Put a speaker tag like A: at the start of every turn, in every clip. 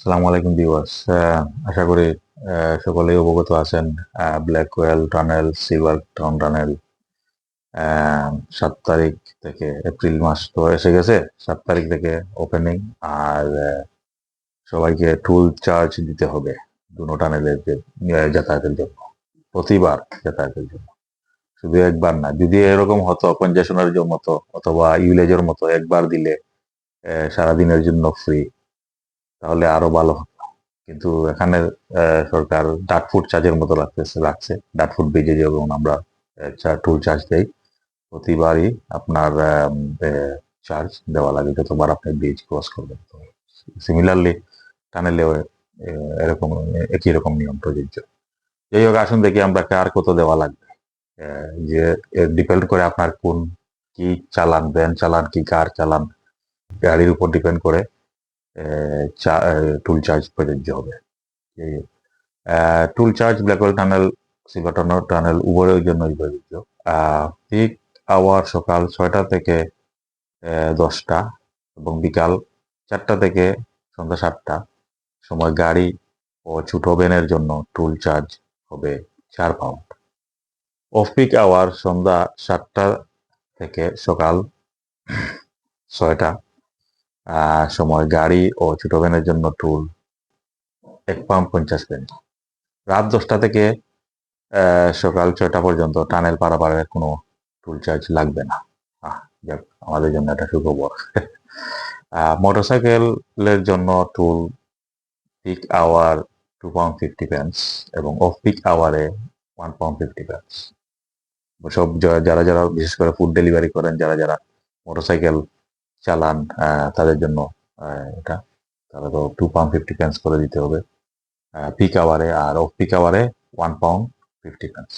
A: সালামু আলাইকুম ভিউয়ার্স আশা করি সকলেই অবগত আছেন। Blackwall tunnel silver town tunnel সাত তারিখ থেকে এপ্রিল মাস তো এসে গেছে, সাত তারিখ থেকে ওপেনিং আর সবাইকে টুল চার্জ দিতে হবে দুনো টানেলের যাতায়াতের জন্য, প্রতিবার যাতায়াতের জন্য। শুধু একবার না, যদি এরকম হতো কনজেশনের মতো অথবা ইউলেজের মতো একবার দিলে সারাদিনের জন্য ফ্রি তাহলে আরও ভালো হতো কিন্তু এখানে সরকার ডাট ফুড চার্জের মতো রাখতেছে রাখছে ডাট ফুড বেজে যেমন আমরা টুল চার্জ দেই। প্রতিবারই আপনার চার্জ দেওয়া লাগে। যতবার আপনি ব্রিজ ক্রস করবেন সিমিলারলি টানেলেও এরকম, একই রকম নিয়ম প্রযোজ্য। যাই হোক, আসুন দেখি আমরা কার কত দেওয়া লাগবে। যে ডিপেন্ড করে আপনার কোন কি চালান ভ্যান চালান কি, কার চালান, গাড়ির উপর ডিপেন্ড করে টুল চার্জ প্রযোজ্য হবে। Toll charge Blackwall tunnel silver tunnel উভয়ের জন্যই প্রযোজ্য পিক আওয়ার সকাল ছয়টা থেকে দশটা এবং বিকাল চারটা থেকে সন্ধ্যা সাতটা সময় গাড়ি ও ছোট ভ্যানের জন্য টুল চার্জ হবে চার পাউন্ড অফ পিক আওয়ার সন্ধ্যা সাতটা থেকে সকাল ছয়টা সময় গাড়ি ও ছোট ভ্যানের জন্য টুল এক পাউন্ড পঞ্চাশ পেনি রাত দশটা থেকে সকাল ছয়টা পর্যন্ত টানেল পারাপারের কোনো টুল চার্জ লাগবে না। যাক, আমাদের জন্য এটা সুখবর। মোটরসাইকেলের জন্য toll peak hour two pound fifty pence এবং অফ পিক আওয়ারে ওয়ান পাউন্ড ফিফটি পেন্স সব যারা যারা বিশেষ করে ফুড ডেলিভারি করেন যারা যারা মোটরসাইকেল চালান তাদের জন্য এটা। তারা তো টু পাউন্ড ফিফটি পেন্স করে দিতে হবে। পিক আওয়ারে আর অফ পিক আওয়ারে ওয়ান পাউন্ড ফিফটি পেন্স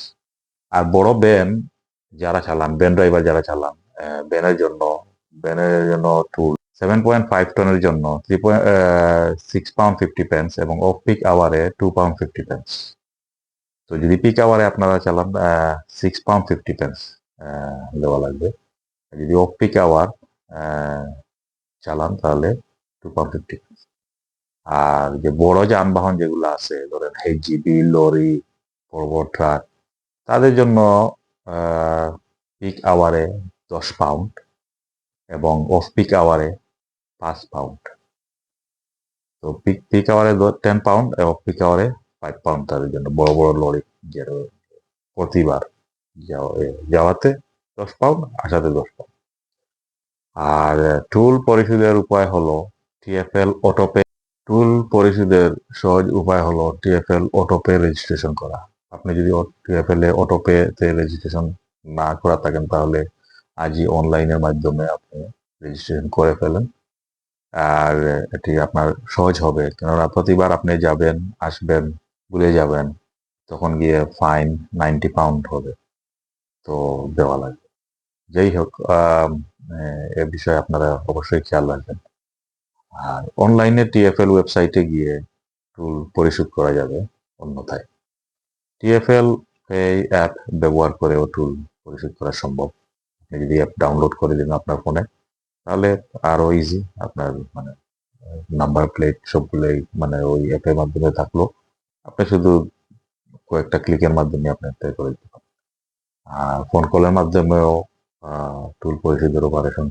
A: আর বড় ব্যান যারা চালান ব্যান ড্রাইভার যারা চালান ব্যানের জন্য ব্যানের জন্য টুল সেভেন পয়েন্ট ফাইভ টনের জন্য three point six pound fifty pence এবং অফ পিক আওয়ারে টু পাউন্ড ফিফটি পেন্স তো যদি পিক আওয়ারে আপনারা চালান সিক্স পাউন্ড ফিফটি পেন্স দেওয়া লাগবে। যদি অফ পিক আওয়ার চালান তাহলে টু ফিফটি আর যে বড় যানবাহন যেগুলো আছে, ধরেন হেজিবি লরি বড় ট্রাক তাদের জন্য পিক আওয়ারে দশ পাউন্ড এবং অফ পিক আওয়ারে পাঁচ পাউন্ড তো পিক পিক আওয়ারে টেন পাউন্ড এবং পিক আওয়ারে ফাইভ পাউন্ড তাদের জন্য, বড় বড় লরি প্রতিবার যাওয়া- যাওয়াতে দশ পাউন্ড আসাতে দশ পাউন্ড আর টুল পরিশোধের উপায় হলো টিএফএল অটোপে টুল পরিশোধের সহজ উপায় হলো টিএফএল অটোপে রেজিস্ট্রেশন করা। আপনি যদি টিএফএল এ অটোপে তে রেজিস্ট্রেশন না করা থাকেন, তাহলে আজই অনলাইনের মাধ্যমে আপনি রেজিস্ট্রেশন করে ফেলেন। আর এটি আপনার সহজ হবে। কেননা প্রতিবার আপনি যাবেন, আসবেন, ভুলে যাবেন, তখন গিয়ে ফাইন নাইনটি পাউন্ড হবে। তো দেওয়া লাগবে। যাই হোক এ বিষয়ে আপনারা অবশ্যই খেয়াল রাখবেন। আর অনলাইনে টিএফএল ওয়েবসাইটে গিয়ে টুল পরিশোধ করা যাবে অন্যথায়। টিএফএল এই অ্যাপ ব্যবহার করেও টুল পরিশোধ করা সম্ভব। আপনি যদি অ্যাপ ডাউনলোড করে দিন আপনার ফোনে তাহলে আরও ইজি আপনার মানে নাম্বার প্লেট সবগুলোই মানে ওই অ্যাপের মাধ্যমে থাকল। আপনি শুধু কয়েকটা ক্লিকের মাধ্যমে আপনি পে করে দিতে পারেন আর ফোন কলের মাধ্যমেও টুল পরিশোধের অপারেশন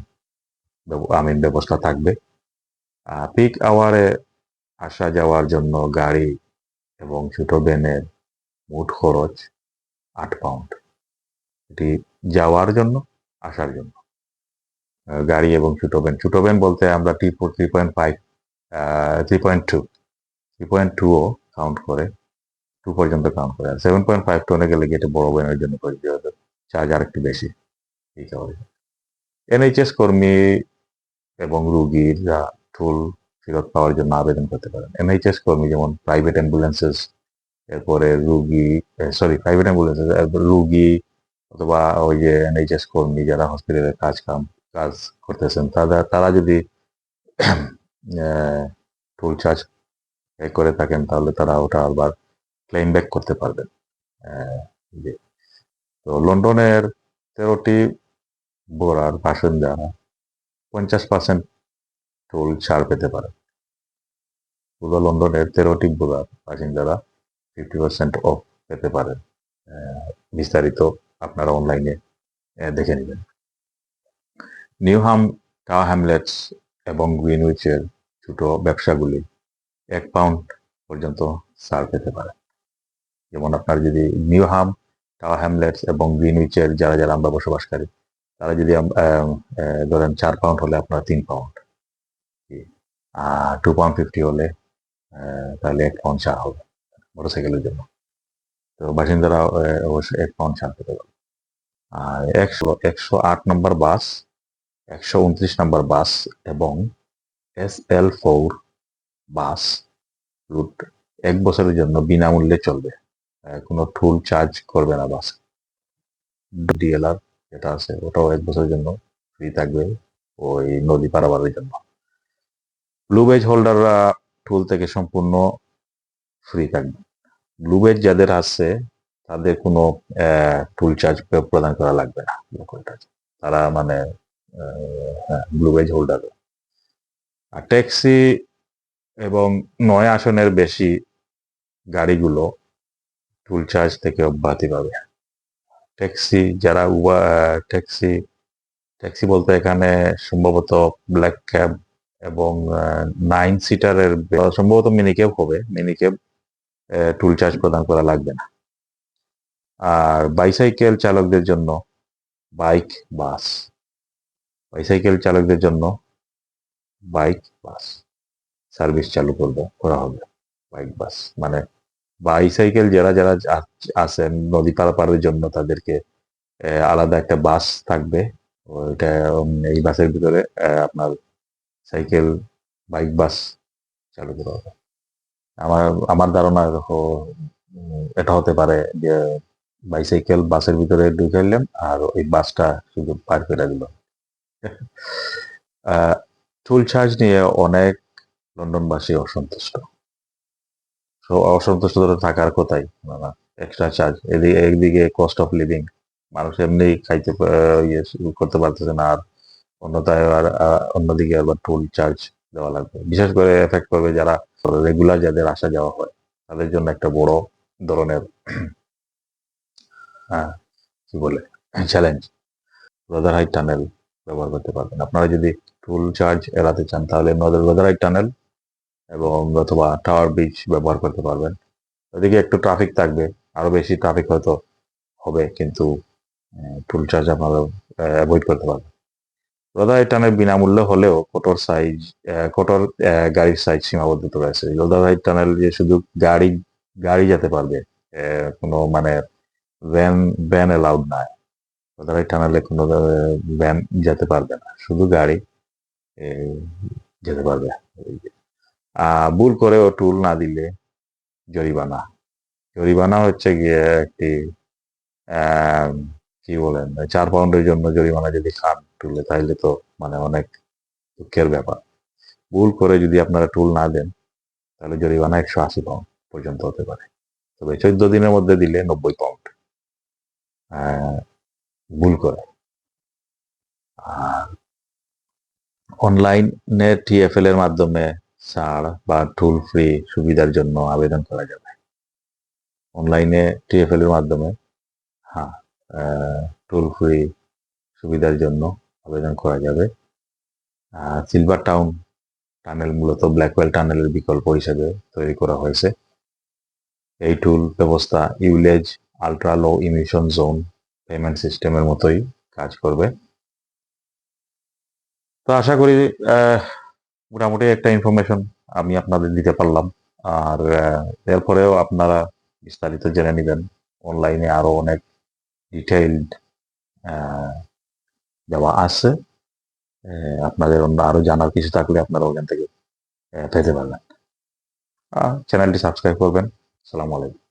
A: আমিন ব্যবস্থা থাকবে। পিক আওয়ারে আসা যাওয়ার জন্য গাড়ি এবং ছোট ভ্যানের মোট খরচ আট পাউন্ড এটি যাওয়ার জন্য, আসার জন্য। গাড়ি এবং ছোট ভ্যান ছোট ভ্যান বলতে আমরা টি three point five three point two three point টুও count করে টু পর্যন্ত কাউন্ট করে। আর সেভেন পয়েন্ট ফাইভ টনে গেলে গিয়ে এটা বড় ভ্যানের জন্য চার্জ আর একটু বেশি। এনএইচএস কর্মী এবং রুগীরা টুল ফেরত পাওয়ার জন্য আবেদন করতে পারেন। এনএইচএস কর্মী যেমন প্রাইভেট অ্যাম্বুলেন্সেস এরপরে রুগী সরি প্রাইভেট অ্যাম্বুলেন্সেস রুগী অথবা ওই যে এনএইচএস কর্মী যারা হসপিটালে কাজ কাম, কাজ করতেছেন, তারা তারা যদি টুল চার্জ করে থাকেন, তাহলে তারা ওটা আবার ক্লেম ব্যাক করতে পারবেন। তো লন্ডনের তেরোটি বোরার বাসিন্দারা পঞ্চাশ পার্সেন্ট টোল ছাড় পেতে পারে। পূর্ব লন্ডনের তেরোটি বোঝার বাসিন্দারা ফিফটি পার্সেন্ট অফ পেতে পারেন বিস্তারিত আপনারা অনলাইনে দেখে নেবেন। নিউহাম টাওয়ার হ্যামলেটস এবং গ্রিনউইচের ছোট ব্যবসাগুলি এক পাউন্ড পর্যন্ত ছাড় পেতে পারে। যেমন আপনার যদি নিউহাম টাওয়ার হ্যামলেটস এবং গ্রিনউইচের যারা যারা আমরা বসবাসকারী, তারা যদি ধরেন চার পাউন্ড হলে আপনার তিন পাউন্ড আর টু পাউন্ড ফিফটি হলে তাহলে এক পাউন্ড ছাড় হবে মোটরসাইকেলের জন্য। তো বাসিন্দারা অবশ্যই এক পাউন্ড ছাড় পেতে পারে আর একশো একশো আট নম্বর বাস একশো উনত্রিশ নম্বর বাস এবং S L four bus route এক বছরের জন্য বিনামূল্যে চলবে। কোনো টুল চার্জ করবে না বাস। ডিএলআর যেটা আছে, ওটাও এক বছরের জন্য ফ্রি থাকবে ওই নদী পারাবারের জন্য। ব্লু বেজ হোল্ডাররা টুল থেকে সম্পূর্ণ ফ্রি থাকবে। ব্লু বেজ যাদের আছে, তাদের কোনো টুল চার্জ প্রদান করা লাগবে না তারা মানে ব্লু বেজ হোল্ডার আর ট্যাক্সি এবং নয় আসনের বেশি গাড়িগুলো টুল চার্জ থেকে অব্যাহতি পাবে। ট্যাক্সি যারা উবা ট্যাক্সি ট্যাক্সি বলতে এখানে সম্ভবত ব্ল্যাক ক্যাব এবং নাইন সিটারের সম্ভবত মিনি ক্যাব হবে। মিনি ক্যাব টুল চার্জ প্রদান করা লাগবে না। আর বাইসাইকেল চালকদের জন্য বাইক বাস বাইসাইকেল চালকদের জন্য বাইক বাস সার্ভিস চালু করবে, করা হবে। বাইক বাস মানে বাইসাইকেল যারা যারা আ- আছেন নদী পারাপারের জন্য তাদেরকে আলাদা একটা বাস থাকবে। ওইটা এই বাসের ভিতরে আপনার সাইকেল, বাইক বাস চালু করা হবে। আমার আমার ধারণা এটা হতে পারে যে বাইসাইকেল বাসের ভিতরে ঢুকাইলেন আর ওই বাসটা শুধু পার করে দিল। টুল চার্জ নিয়ে অনেক লন্ডনবাসী অসন্তুষ্ট। অসন্তুষ্ট থাকার কোথায় না এক্সট্রা চার্জ এদিকে একদিকে কস্ট অফ লিভিং মানুষ এমনি খাইতে ইয়ে করতে পারতেছে না আর অন্যথায় আর অন্যদিকে আবার টুল চার্জ দেওয়া লাগবে। বিশেষ করে এফেক্ট করবে যারা রেগুলার যাদের আসা যাওয়া হয় তাদের জন্য একটা বড় ধরনের আহ, কি বলে চ্যালেঞ্জ রোদার হাইট টানেল ব্যবহার করতে পারবেন। আপনারা যদি টুল চার্জ এড়াতে চান তাহলে রোদার হাইট টানেল এবং অথবা টাওয়ার ব্রিজ ব্যবহার করতে পারবেন। ওদিকে একটু ট্রাফিক থাকবে, আরও বেশি ট্রাফিক হয়তো হবে, কিন্তু টুল চার্জ আপনারা অ্যাভয়েড করতে পারবেন। রোদার টানের বিনামূল্যে হলেও কোটর সাইজ কোটর গাড়ির সাইজ সীমাবদ্ধতা রয়েছে। রোদার হাইট টানেল যে শুধু গাড়ি গাড়ি যেতে পারবে কোনো মানে ভ্যান ভ্যান অ্যালাউড নাই রোদার হাইট টানেলে কোনো ভ্যান যেতে পারবে না। শুধু গাড়ি যেতে পারবে। ভুল করেও টুল না দিলে জরিমানা। জরিমানা হচ্ছে গিয়ে একটি কি বলেন চার পাউন্ডের জন্য জরিমানা যদি খান টুলে তাহলে তো মানে অনেক দুঃখের ব্যাপার। ভুল করে যদি আপনারা টুল না দেন, তাহলে জরিমানা একশো আশি পাউন্ড পর্যন্ত হতে পারে। তবে চোদ্দ দিনের মধ্যে দিলে নব্বই পাউন্ড ভুল করে। আর অনলাইনে টিএফএল এর মাধ্যমে ছাড় বা টুল ফ্রি সুবিধার জন্য আবেদন করা যাবে। অনলাইনে টিএফএল এর মাধ্যমে হ্যাঁ টোল ফ্রি সুবিধার জন্য আবেদন করা যাবে। সিলভার টাউন টানেল মূলত ব্ল্যাকওয়েল টানেলের বিকল্প হিসেবে তৈরি করা হয়েছে। এই টুল ব্যবস্থা ULEZ ultra low emission zone payment সিস্টেমের মতোই কাজ করবে। তো আশা করি মোটামুটি একটা ইনফরমেশন আমি আপনাদের দিতে পারলাম। আর এরপরেও আপনারা বিস্তারিত জেনে নেবেন। অনলাইনে আরও অনেক ডিটেইলড দেওয়া আছে। আপনাদের অন্য আরও জানার কিছু থাকলে আপনারা ওখান থেকে পেতে পারবেন। চ্যানেলটি সাবস্ক্রাইব করবেন। সালাম আলাইকুম।